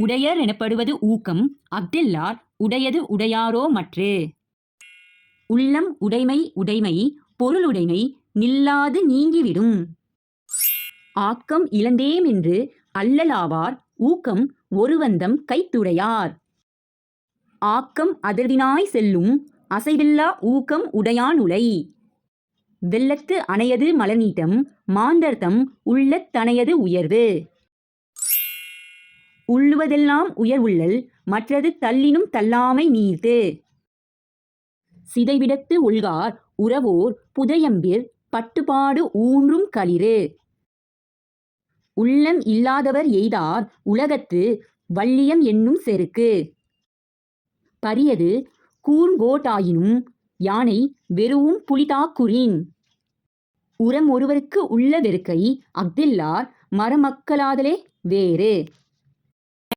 உடையர் எனப்படுவது ஊக்கம் அஃதில்லார் உடையது உடையாரோ மற்று. உள்ளம் உடைமை உடைமை பொருளுடைமை நில்லாது நீங்கிவிடும். ஆக்கம் இழந்தேம் என்று அல்லலாவார் ஊக்கம் ஒருவந்தம் கைத்துடையார். ஆக்கம் அதிர்வினாய் செல்லும் அசைவில்லா ஊக்கம் உடையானுளை வெள்ளத்து அணையது மலநீட்டம் மாந்தர்தம் உள்ளத் தணையது உயர்வு. உள்ளுவதெல்லாம் உயர்வுள்ளல் மற்றது தள்ளினும் தள்ளாமை நீர்த்து. சிதைவிடத்து உள்கார் உறவோர் புதையம்பிர் பட்டுப்பாடு ஊன்றும் களிறு. உள்ளம் இல்லாதவர் எய்தார் உலகத்து வள்ளியம் என்னும் செருக்கு. பரியது கூர்ங்கோட்டாயினும் யானை வெறுவும் புலிதாக்குறின் உரம் ஒருவருக்கு உள்ள வெறுக்கை அஃதில்லார் மரமக்கலாதலே வேறு.